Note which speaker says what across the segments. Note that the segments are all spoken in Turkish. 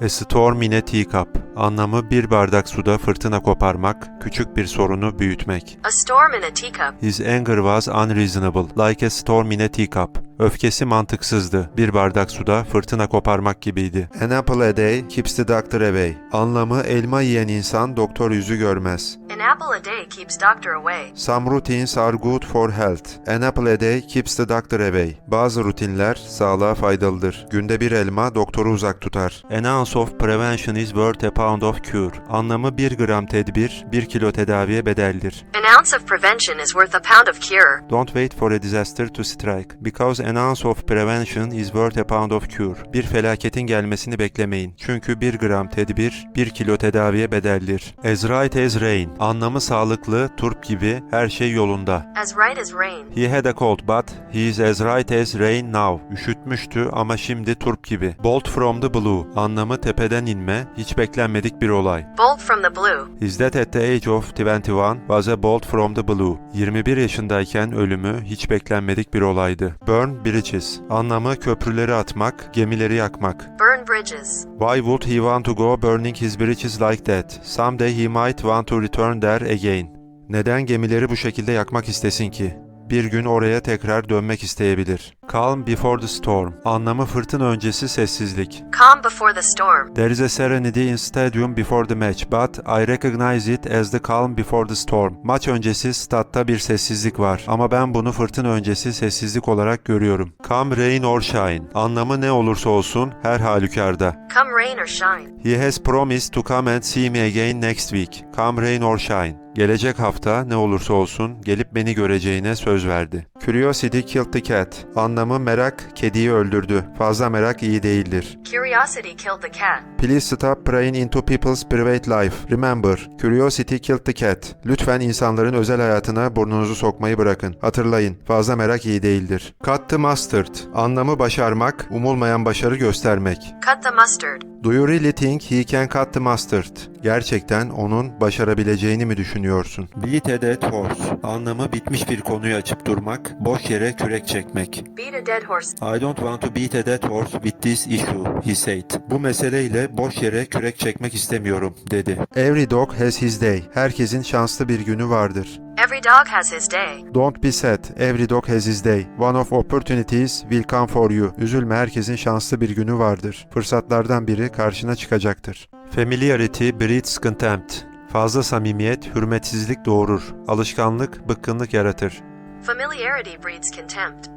Speaker 1: A storm in a teacup. Anlamı bir bardak suda fırtına koparmak, küçük bir sorunu büyütmek.
Speaker 2: A storm in a teacup.
Speaker 1: His anger was unreasonable, like a storm in a teacup. Öfkesi mantıksızdı. Bir bardak suda fırtına koparmak gibiydi. An apple a day keeps the doctor away. Anlamı elma yiyen insan doktor yüzü görmez.
Speaker 2: An apple a day keeps doctor away.
Speaker 1: Some routines are good for health. An apple a day keeps the doctor away. Bazı rutinler sağlığa faydalıdır. Günde bir elma doktoru uzak tutar. An ounce of prevention is worth a pound of cure. Anlamı bir gram tedbir, bir kilo tedaviye bedeldir.
Speaker 2: An ounce of prevention is worth a pound of cure.
Speaker 1: Don't wait for a disaster to strike. Because an ounce of prevention is worth a pound of cure. Bir felaketin gelmesini beklemeyin. Çünkü bir gram tedbir, bir kilo tedaviye bedeldir. As right as rain. Anlamı sağlıklı, turp gibi, her şey yolunda.
Speaker 2: As right as rain.
Speaker 1: He had a cold but he is as right as rain now. Üşütmüştü ama şimdi turp gibi. Bolt from the blue. Anlamı tepeden inme, hiç beklenmedik bir olay.
Speaker 2: Bolt from the blue.
Speaker 1: His death at the age of 21 was a bolt from the blue. 21 yaşındayken ölümü hiç beklenmedik bir olaydı. Burn bridges. Anlamı köprüleri atmak, gemileri yakmak.
Speaker 2: Burn bridges.
Speaker 1: Why would he want to go burning his bridges like that? Someday he might want to return there again. Neden gemileri bu şekilde yakmak istesin ki? Bir gün oraya tekrar dönmek isteyebilir. Calm before the storm. Anlamı fırtına öncesi sessizlik.
Speaker 2: Calm before the storm.
Speaker 1: There is a serenity in stadium before the match, but I recognize it as the calm before the storm. Maç öncesi statta bir sessizlik var ama ben bunu fırtına öncesi sessizlik olarak görüyorum. Come rain or shine. Anlamı ne olursa olsun her halükarda.
Speaker 2: Come rain or shine.
Speaker 1: He has promised to come and see me again next week. Come rain or shine. Gelecek hafta ne olursa olsun gelip beni göreceğine söz verdi. Curiosity killed the cat. Anlamı merak kediyi öldürdü. Fazla merak iyi değildir.
Speaker 2: Curiosity killed the cat.
Speaker 1: Please stop prying into people's private life. Remember, curiosity killed the cat. Lütfen insanların özel hayatına burnunuzu sokmayı bırakın. Hatırlayın, fazla merak iyi değildir. Cut the mustard. Anlamı başarmak, umulmayan başarı göstermek.
Speaker 2: Cut the mustard.
Speaker 1: Do you really think he can cut the mustard? Gerçekten onun başarabileceğini mi düşünüyorsun? Beat a dead horse. Anlamı bitmiş bir konuyu açıp durmak, boş yere kürek çekmek.
Speaker 2: Beat a dead horse.
Speaker 1: I don't want to beat a dead horse with this issue, he said. Bu meseleyle boş yere kürek çekmek istemiyorum, dedi. Every dog has his day. Herkesin şanslı bir günü vardır.
Speaker 2: Every dog has his day.
Speaker 1: Don't be sad. Every dog has his day. One of opportunities will come for you. Üzülme herkesin şanslı bir günü vardır. Fırsatlardan biri karşına çıkacaktır. Familiarity breeds contempt. Fazla samimiyet hürmetsizlik doğurur. Alışkanlık bıkkınlık yaratır.
Speaker 2: Familiarity breeds contempt.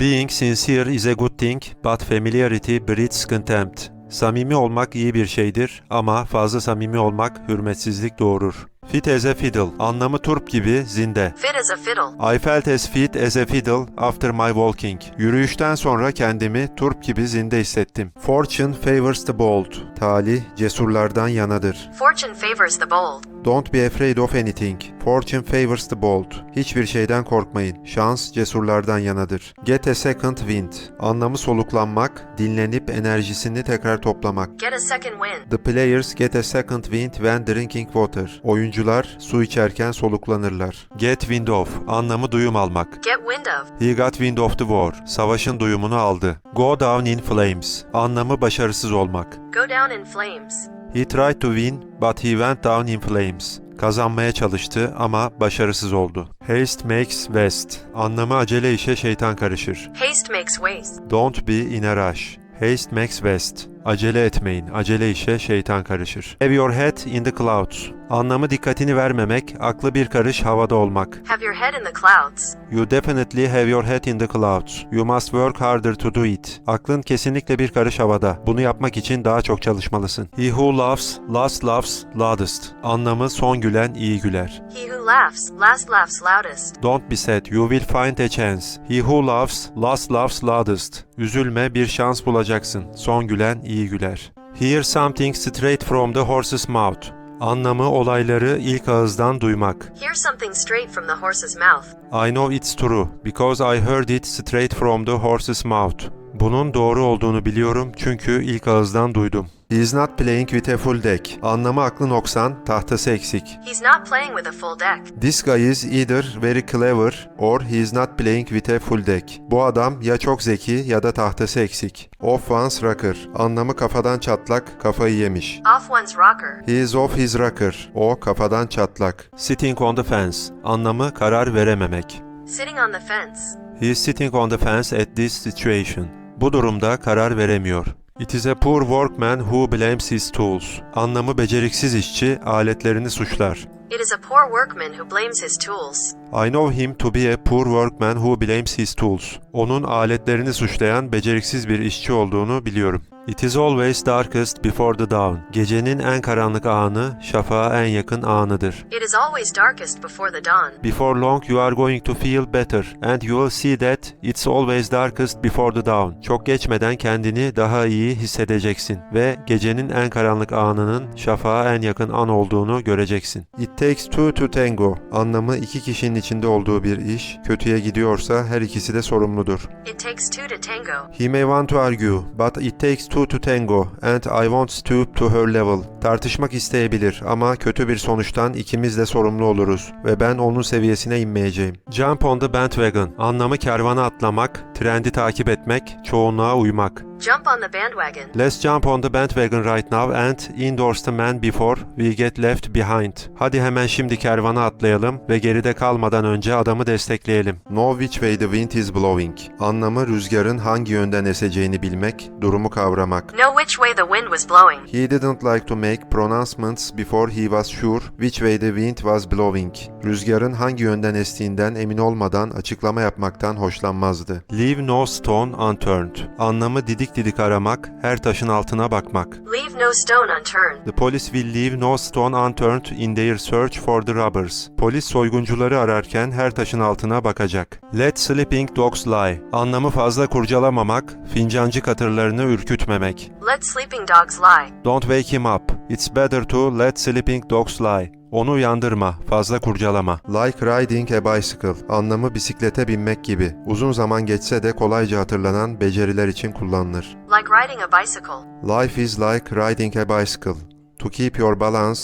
Speaker 1: Being sincere is a good thing, but familiarity breeds contempt. Samimi olmak iyi bir şeydir ama fazla samimi olmak hürmetsizlik doğurur. Fit as a fiddle, anlamı turp gibi zinde.
Speaker 2: Fit as a fiddle.
Speaker 1: I felt as fit as a fiddle after my walking. Yürüyüşten sonra kendimi turp gibi zinde hissettim. Fortune favors the bold. Talih cesurlardan yanadır.
Speaker 2: Fortune favors the bold.
Speaker 1: Don't be afraid of anything. Fortune favors the bold. Hiçbir şeyden korkmayın. Şans cesurlardan yanadır. Get a second wind. Anlamı soluklanmak, dinlenip enerjisini tekrar toplamak.
Speaker 2: Get a second wind.
Speaker 1: The players get a second wind when drinking water. Oyuncular su içerken soluklanırlar. Get wind of. Anlamı duyum almak.
Speaker 2: Get wind of.
Speaker 1: He got wind of the war. Savaşın duyumunu aldı. Go down in flames. Anlamı başarısız olmak.
Speaker 2: Go down in flames.
Speaker 1: He tried to win, but he went down in flames. Kazanmaya çalıştı ama başarısız oldu. Haste makes waste. Anlamı acele işe şeytan karışır.
Speaker 2: Haste makes waste.
Speaker 1: Don't be in a rush. Haste makes waste. Acele etmeyin. Acele işe şeytan karışır. Have your head in the clouds. Anlamı dikkatini vermemek, aklı bir karış havada olmak.
Speaker 2: Have your head in the clouds.
Speaker 1: You definitely have your head in the clouds. You must work harder to do it. Aklın kesinlikle bir karış havada. Bunu yapmak için daha çok çalışmalısın. He who laughs, last laughs loudest. Anlamı son gülen iyi güler.
Speaker 2: He who laughs, last laughs loudest.
Speaker 1: Don't be sad, you will find a chance. He who laughs, last laughs loudest. Üzülme, bir şans bulacaksın. Son gülen iyi güler. Hear something straight from the horse's mouth. Anlamı olayları ilk ağızdan duymak.
Speaker 2: Hear something straight from the horse's mouth.
Speaker 1: I know it's true because I heard it straight from the horse's mouth. Bunun doğru olduğunu biliyorum çünkü ilk ağızdan duydum. He is not playing with a full deck. Anlamı aklı noksan, tahtası eksik.
Speaker 2: He's not playing with a full deck.
Speaker 1: This guy is either very clever or he is not playing with a full deck. Bu adam ya çok zeki ya da tahtası eksik. Off one's rocker. Anlamı kafadan çatlak, kafayı yemiş.
Speaker 2: Off one's rocker.
Speaker 1: He is off his rocker. O kafadan çatlak. Sitting on the fence. Anlamı karar verememek.
Speaker 2: Sitting on the fence.
Speaker 1: He is sitting on the fence at this situation. Bu durumda karar veremiyor. It is a poor workman who blames his tools. Anlamı beceriksiz işçi aletlerini suçlar.
Speaker 2: It is a poor workman who blames his tools.
Speaker 1: I know him to be a poor workman who blames his tools. Onun aletlerini suçlayan beceriksiz bir işçi olduğunu biliyorum. It is always darkest before the dawn. Gecenin en karanlık anı, şafağa en yakın anıdır.
Speaker 2: It is always darkest before the dawn.
Speaker 1: Before long you are going to feel better and you will see that it's always darkest before the dawn. Çok geçmeden kendini daha iyi hissedeceksin ve gecenin en karanlık anının şafağa en yakın an olduğunu göreceksin. It takes two to tango. Anlamı iki kişinin içinde olduğu bir iş. Kötüye gidiyorsa her ikisi de sorumludur.
Speaker 2: It takes two to tango.
Speaker 1: He may want to argue, but it takes two to tango and I won't stoop to her level. Tartışmak isteyebilir ama kötü bir sonuçtan ikimiz de sorumlu oluruz ve ben onun seviyesine inmeyeceğim. Jump on the bandwagon. Anlamı kervana atlamak, trendi takip etmek, çoğunluğa uymak.
Speaker 2: Jump on the bandwagon.
Speaker 1: Let's jump on the bandwagon right now and endorse the man before we get left behind. Hadi hemen şimdi kervana atlayalım ve geride kalmadan önce adamı destekleyelim. Know which way the wind is blowing. Anlamı rüzgarın hangi yönden eseceğini bilmek, durumu kavramak.
Speaker 2: Know which way the wind was blowing.
Speaker 1: He didn't like to make pronouncements before he was sure which way the wind was blowing. Rüzgarın hangi yönden estiğinden emin olmadan açıklama yapmaktan hoşlanmazdı. Leave no stone unturned. Anlamı didik didik aramak, her taşın altına bakmak.
Speaker 2: Leave no stone unturned.
Speaker 1: The police will leave no stone unturned in their search for the robbers. Polis soyguncuları ararken her taşın altına bakacak. Let sleeping dogs lie. Anlamı fazla kurcalamamak, fincancı katırlarını ürkütmemek.
Speaker 2: Let sleeping dogs lie.
Speaker 1: Don't wake him up. It's better to let sleeping dogs lie. Onu uyandırma, fazla kurcalama. Like riding a bicycle. Anlamı bisiklete binmek gibi. Uzun zaman geçse de kolayca hatırlanan beceriler için kullanılır.
Speaker 2: Like riding a bicycle.
Speaker 1: Life is like riding a bicycle. To keep your balance,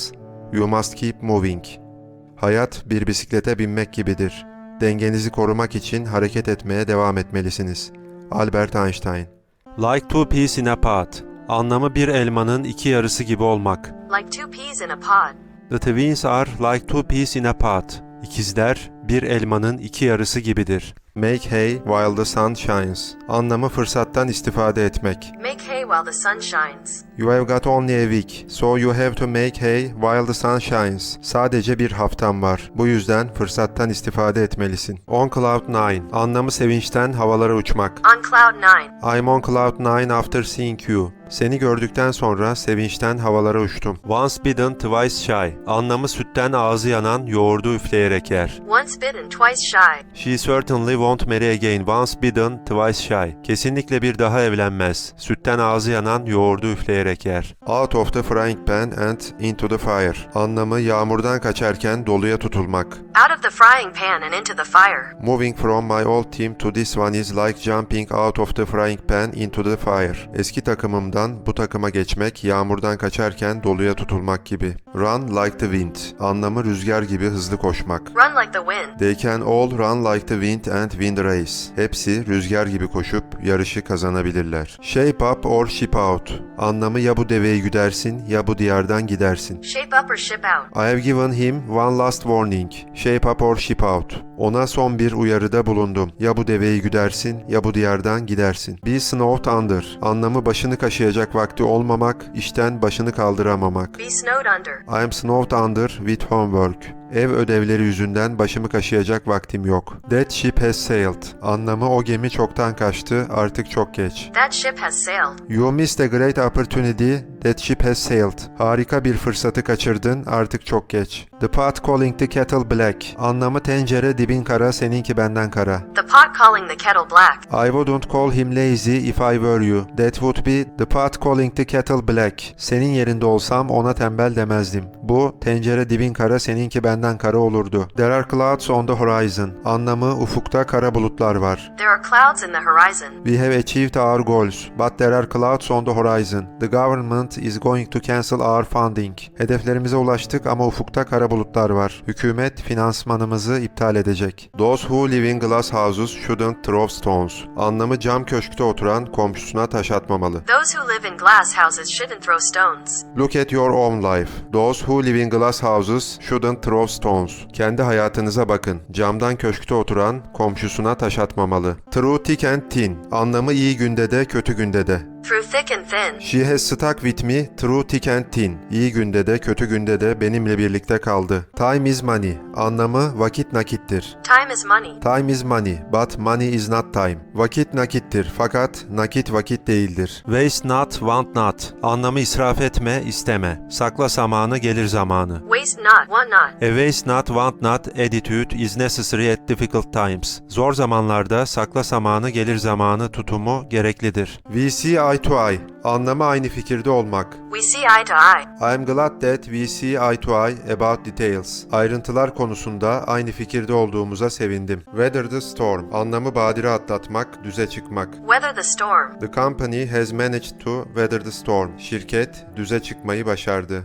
Speaker 1: you must keep moving. Hayat bir bisiklete binmek gibidir. Dengenizi korumak için hareket etmeye devam etmelisiniz. Albert Einstein Like two peas in a pod. Anlamı bir elmanın iki yarısı gibi olmak.
Speaker 2: Like two peas in a pod.
Speaker 1: The twins are like two peas in a pod. İkizler bir elmanın iki yarısı gibidir. Make hay while the sun shines. Anlamı fırsattan istifade etmek.
Speaker 2: Make hay while the sun shines.
Speaker 1: You have got only a week, so you have to make hay while the sun shines. Sadece bir haftan var. Bu yüzden fırsattan istifade etmelisin. On cloud nine. Anlamı sevinçten havalara uçmak.
Speaker 2: On cloud nine.
Speaker 1: I'm on cloud nine after seeing you. Seni gördükten sonra sevinçten havalara uçtum. Once bitten, twice shy. Anlamı sütten ağzı yanan yoğurdu üfleyerek yer.
Speaker 2: Once bitten, twice shy.
Speaker 1: She certainly won't marry again. Once bitten, twice shy. Kesinlikle bir daha evlenmez. Sütten ağzı yanan yoğurdu üfleyerek yer. Out of the frying pan and into the fire. Anlamı yağmurdan kaçarken doluya tutulmak.
Speaker 2: Out of the frying pan and into the fire.
Speaker 1: Moving from my old team to this one is like jumping out of the frying pan into the fire. Eski takımımdan bu takıma geçmek yağmurdan kaçarken doluya tutulmak gibi. Run like the wind. Anlamı rüzgar gibi hızlı koşmak.
Speaker 2: Run like the wind.
Speaker 1: They can all run like the wind and win the race. Hepsi rüzgar gibi koşup yarışı kazanabilirler. Shape up or ship out. Anlamı ya bu deveyi güdersin ya bu diyardan gidersin.
Speaker 2: Shape up or ship out.
Speaker 1: I have given him one last warning. Shape up or ship out. Ona son bir uyarıda bulundum. Ya bu deveyi güdersin ya bu diyardan gidersin. Be snowed under. Anlamı başını kaşıyacak vakti olmamak, işten başını kaldıramamak.
Speaker 2: Be snowed under.
Speaker 1: I am snowed under with homework. Ev ödevleri yüzünden başımı kaşıyacak vaktim yok. That ship has sailed. Anlamı o gemi çoktan kaçtı, artık çok geç.
Speaker 2: That ship has sailed.
Speaker 1: You missed a great opportunity. That ship has sailed. Harika bir fırsatı kaçırdın, artık çok geç. The pot calling the kettle black. Anlamı tencere dibin kara, seninki benden kara.
Speaker 2: The pot calling the kettle black.
Speaker 1: I wouldn't call him lazy if I were you. That would be the pot calling the kettle black. Senin yerinde olsam ona tembel demezdim. Bu tencere dibin kara, seninki benden kara olurdu. There are clouds on the horizon. Anlamı ufukta kara bulutlar var.
Speaker 2: There are clouds in the horizon.
Speaker 1: We have achieved our goals, but there are clouds on the horizon. The government is going to cancel our funding. Hedeflerimize ulaştık ama ufukta kara bulutlar var. Hükümet finansmanımızı iptal edecek. Those who live in glass houses shouldn't throw stones. Anlamı cam köşkte oturan komşusuna taş atmamalı.
Speaker 2: Those who live in glass houses shouldn't throw stones.
Speaker 1: Look at your own life. Those who live in glass houses shouldn't throw stones. Kendi hayatınıza bakın. Camdan köşkte oturan komşusuna taş atmamalı. Through thick and thin. Anlamı iyi günde de kötü günde de.
Speaker 2: Through thick and thin.
Speaker 1: She has stuck with me through thick and thin. İyi günde de kötü günde de benimle birlikte kaldı. Time is money. Anlamı vakit nakittir.
Speaker 2: Time is money.
Speaker 1: Time is money, but money is not time. Vakit nakittir fakat nakit vakit değildir. Waste not, want not. Anlamı israf etme, isteme. Sakla zamanı, gelir zamanı.
Speaker 2: Waste not, want not.
Speaker 1: A waste not, want not attitude is necessary at difficult times. Zor zamanlarda sakla zamanı, gelir zamanı tutumu gereklidir. We see eye to eye. Anlamı aynı fikirde olmak.
Speaker 2: We see eye to eye.
Speaker 1: I am glad that we see eye to eye about details. Ayrıntılar konusunda aynı fikirde olduğumuza sevindim. Weather the storm. Anlamı badire atlatmak, düze çıkmak.
Speaker 2: Weather the storm.
Speaker 1: The company has managed to weather the storm. Şirket düze çıkmayı başardı.